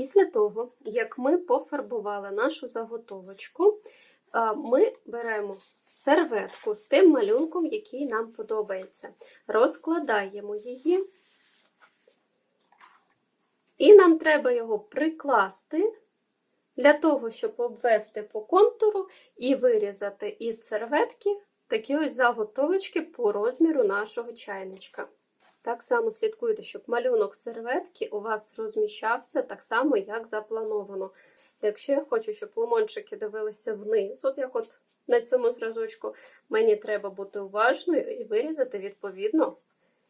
Після того, як ми пофарбували нашу заготовочку, е, ми беремо серветку з тим малюнком, який нам подобається. Розкладаємо її, і нам треба його прикласти для того, щоб обвести по контуру і вирізати із серветки такі ось заготовочки по розміру нашого чайничка. Так само слідкуйте, щоб малюнок серветки у вас розміщався так само, як заплановано. Якщо я хочу, щоб лимончики дивилися вниз, от як от на цьому зразочку, мені треба бути уважною і вирізати відповідно,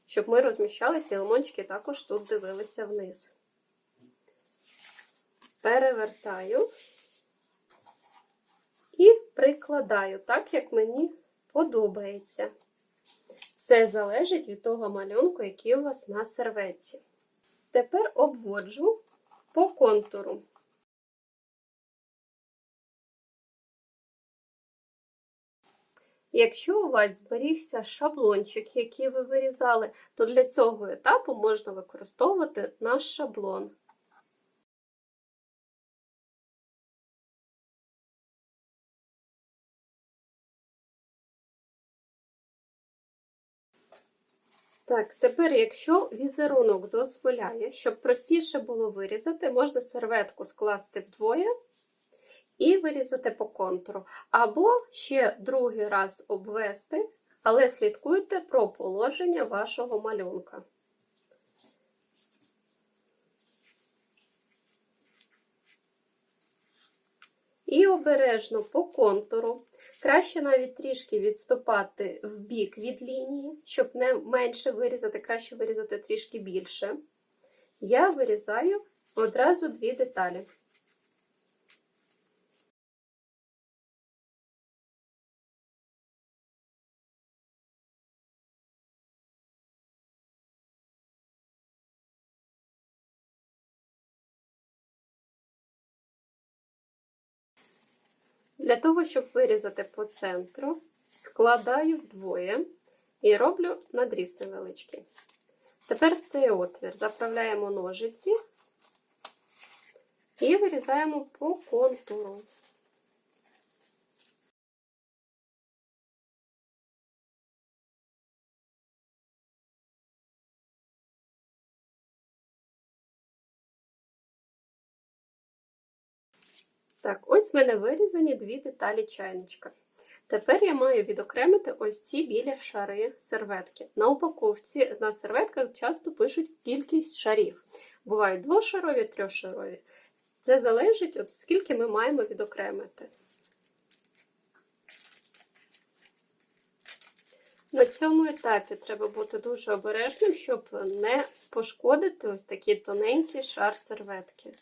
щоб ми розміщалися, і лимончики також тут дивилися вниз. Перевертаю і прикладаю так, як мені подобається. Все залежить від того малюнку, який у вас на серветці. Тепер обводжу по контуру. Якщо у вас зберігся шаблончик, який ви вирізали, то для цього етапу можна використовувати наш шаблон. Так, тепер, якщо візерунок дозволяє, щоб простіше було вирізати, можна серветку скласти вдвоє і вирізати по контуру. Або ще другий раз обвести, але слідкуйте про положення вашого малюнка. І обережно по контуру. Краще навіть трішки відступати в бік від лінії, щоб не менше вирізати, краще вирізати трішки більше. Я вирізаю одразу дві деталі. Для того, щоб вирізати по центру, складаю вдвоє і роблю надріз невеличкий. Тепер в цей отвір заправляємо ножиці і вирізаємо по контуру. Так, ось в мене вирізані дві деталі чайничка. Тепер я маю відокремити ось ці білі шари серветки. На упаковці на серветках часто пишуть кількість шарів. Бувають двошарові, трьохшарові. Це залежить, от скільки ми маємо відокремити. На цьому етапі треба бути дуже обережним, щоб не пошкодити ось такий тоненький шар серветки.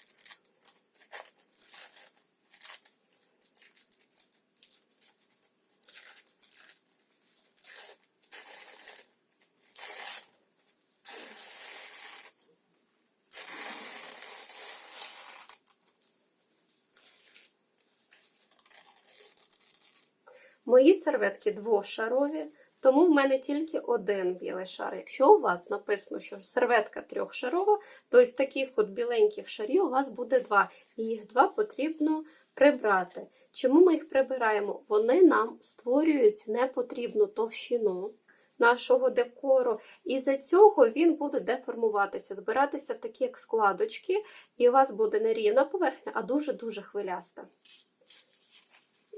Мої серветки двошарові, тому в мене тільки один білий шар. Якщо у вас написано, що серветка трьохшарова, то із таких от біленьких шарів у вас буде два. І їх два потрібно прибрати. Чому ми їх прибираємо? Вони нам створюють непотрібну товщину нашого декору, і за цього він буде деформуватися, збиратися в такі як складочки, і у вас буде не рівна поверхня, а дуже-дуже хвиляста.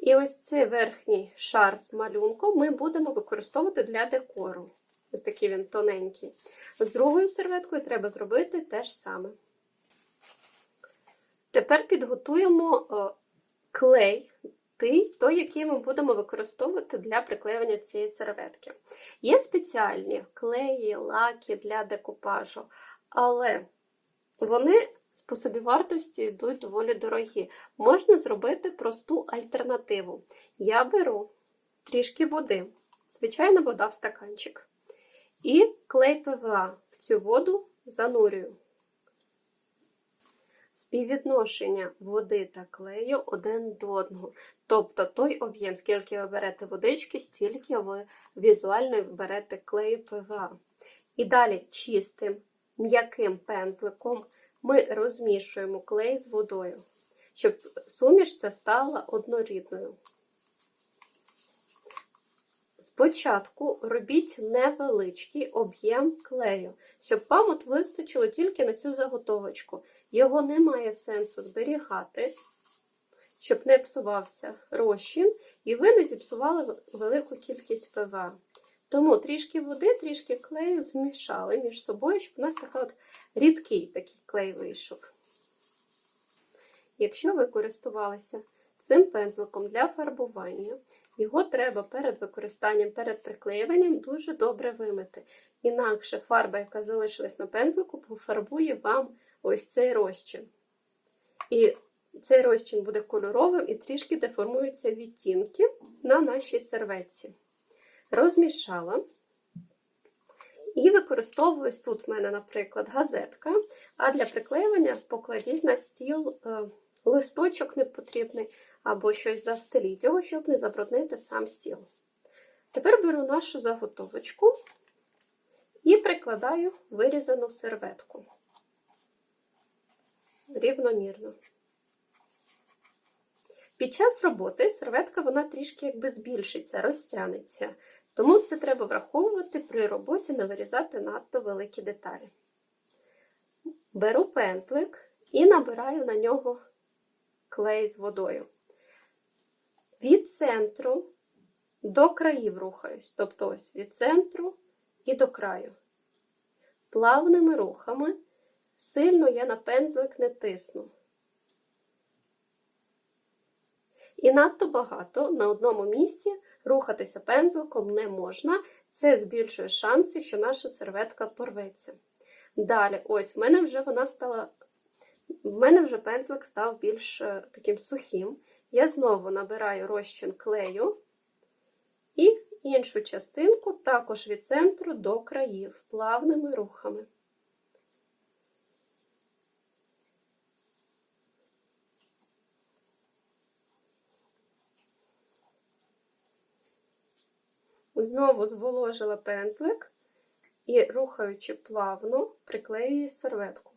І ось цей верхній шар з малюнком ми будемо використовувати для декору. Ось такий він тоненький. З другою серветкою треба зробити те ж саме. Тепер підготуємо клей, той, який ми будемо використовувати для приклеювання цієї серветки. Є спеціальні клеї, лаки для декупажу, але вони по собівартості йдуть доволі дорогі. Можна зробити просту альтернативу. Я беру трішки води, звичайна вода в стаканчик. І клей ПВА в цю воду занурюю. Співвідношення води та клею один до одного. Тобто той об'єм, скільки ви берете водички, стільки ви візуально берете клею ПВА. І далі чистим, м'яким пензликом ми розмішуємо клей з водою, щоб суміш ця стала однорідною. Спочатку робіть невеличкий об'єм клею, щоб вам от вистачило тільки на цю заготовочку. Його немає сенсу зберігати, щоб не псувався розчин, і ви не зіпсували велику кількість ПВА. Тому трішки води, трішки клею змішали між собою, щоб у нас така от рідкий такий клей вийшов. Якщо ви користувалися цим пензликом для фарбування, його треба перед використанням, перед приклеюванням дуже добре вимити. Інакше фарба, яка залишилась на пензлику, пофарбує вам ось цей розчин. І цей розчин буде кольоровим і трішки деформуються відтінки на нашій серветці. Розмішала. І використовую тут в мене, наприклад, газетка. А для приклеювання покладіть на стіл е, листочок непотрібний або щось застеліть його, щоб не забруднити сам стіл. Тепер беру нашу заготовочку і прикладаю вирізану серветку рівномірно. Під час роботи серветка вона трішки якби збільшиться, розтягнеться. Тому це треба враховувати при роботі, не вирізати надто великі деталі. Беру пензлик і набираю на нього клей з водою. Від центру до країв рухаюсь, тобто ось від центру і до краю. Плавними рухами сильно я на пензлик не тисну. І надто багато на одному місці рухатися пензликом не можна. Це збільшує шанси, що наша серветка порветься. Далі, ось, в мене вже вона стала. В мене вже пензлик став більш е, таким сухим. Я знову набираю розчин клею і іншу частинку також від центру до країв плавними рухами. Знову зволожила пензлик і, рухаючи плавно, приклеюю серветку.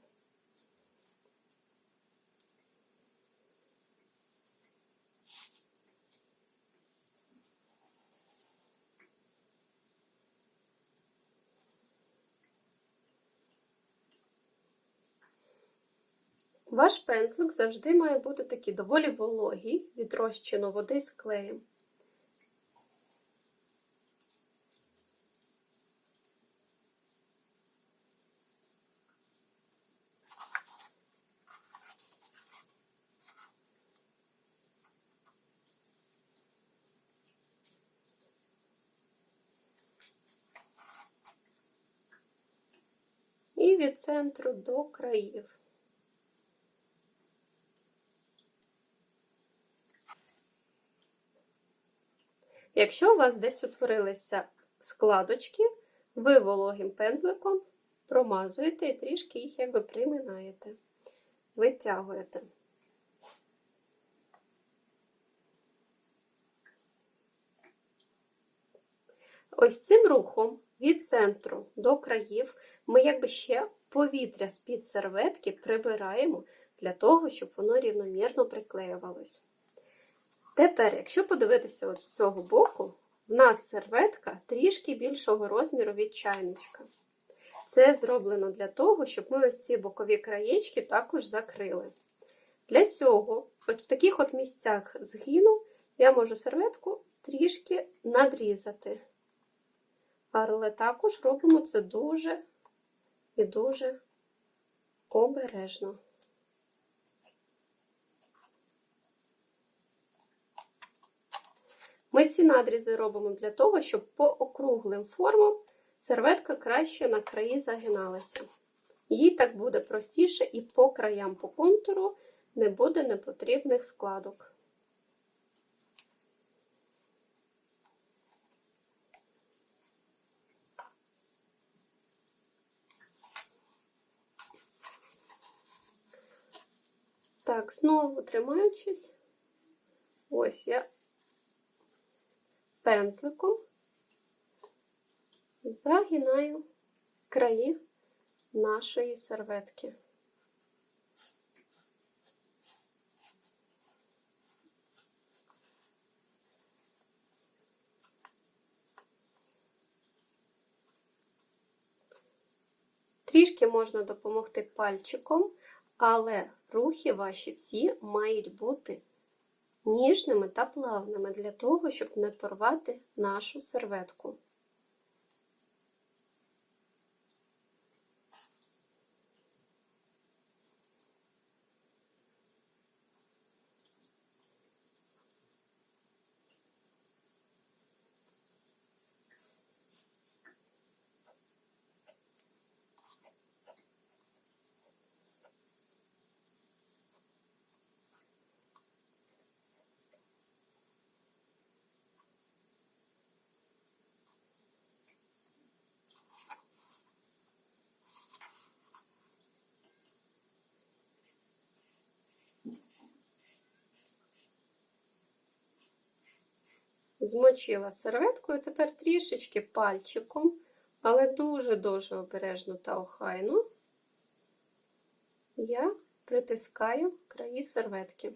Ваш пензлик завжди має бути такий доволі вологий від розчину води з клеєм. І від центру до країв. Якщо у вас десь утворилися складочки, ви вологим пензликом промазуєте і трішки їх якби приминаєте, витягуєте. Ось цим рухом від центру до країв ми якби ще повітря з-під серветки прибираємо для того, щоб воно рівномірно приклеювалось. Тепер, якщо подивитися от з цього боку, в нас серветка трішки більшого розміру від чайничка. Це зроблено для того, щоб ми ось ці бокові краєчки також закрили. Для цього, от в таких от місцях згину, я можу серветку трішки надрізати. Але також робимо це дуже і дуже обережно. Ми ці надрізи робимо для того, щоб по округлим формам серветка краще на краї загиналася. Їй так буде простіше і по краям по контуру не буде непотрібних складок. Так, знову тримаючись, ось я. Пензликом. Загинаю краї нашої серветки. Трішки можна допомогти пальчиком, але рухи ваші всі мають бути ніжними та плавними для того, щоб не порвати нашу серветку. Змочила серветкою, тепер трішечки пальчиком, але дуже-дуже обережно та охайно я притискаю краї серветки.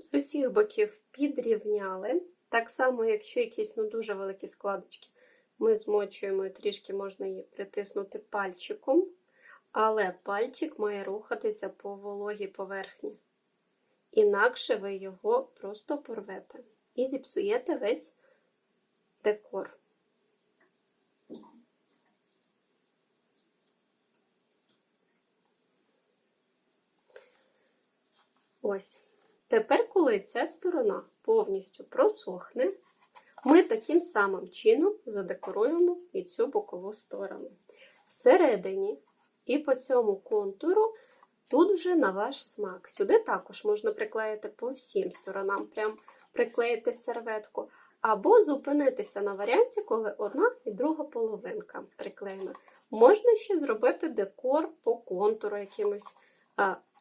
З усіх боків підрівняли. Так само, якщо якісь ну, дуже великі складочки, ми змочуємо і трішки можна її притиснути пальчиком, але пальчик має рухатися по вологій поверхні. Інакше ви його просто порвете і зіпсуєте весь декор. Ось. Тепер, коли ця сторона повністю просохне, ми таким самим чином задекоруємо і цю бокову сторону. Всередині і по цьому контуру тут вже на ваш смак. Сюди також можна приклеїти по всім сторонам, прям приклеїти серветку. Або зупинитися на варіанті, коли одна і друга половинка приклеєна. Можна ще зробити декор по контуру якимось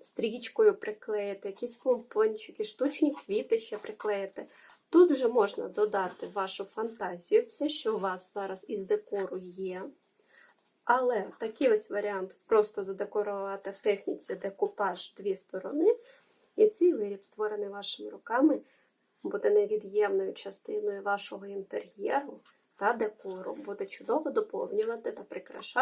стрічкою приклеїти, якісь помпончики, штучні квіти ще приклеїти. Тут вже можна додати вашу фантазію, все, що у вас зараз із декору є. Але такий ось варіант просто задекорувати в техніці декупаж дві сторони. І цей виріб, створений вашими руками, буде невід'ємною частиною вашого інтер'єру та декору, буде чудово доповнювати та прикрашати.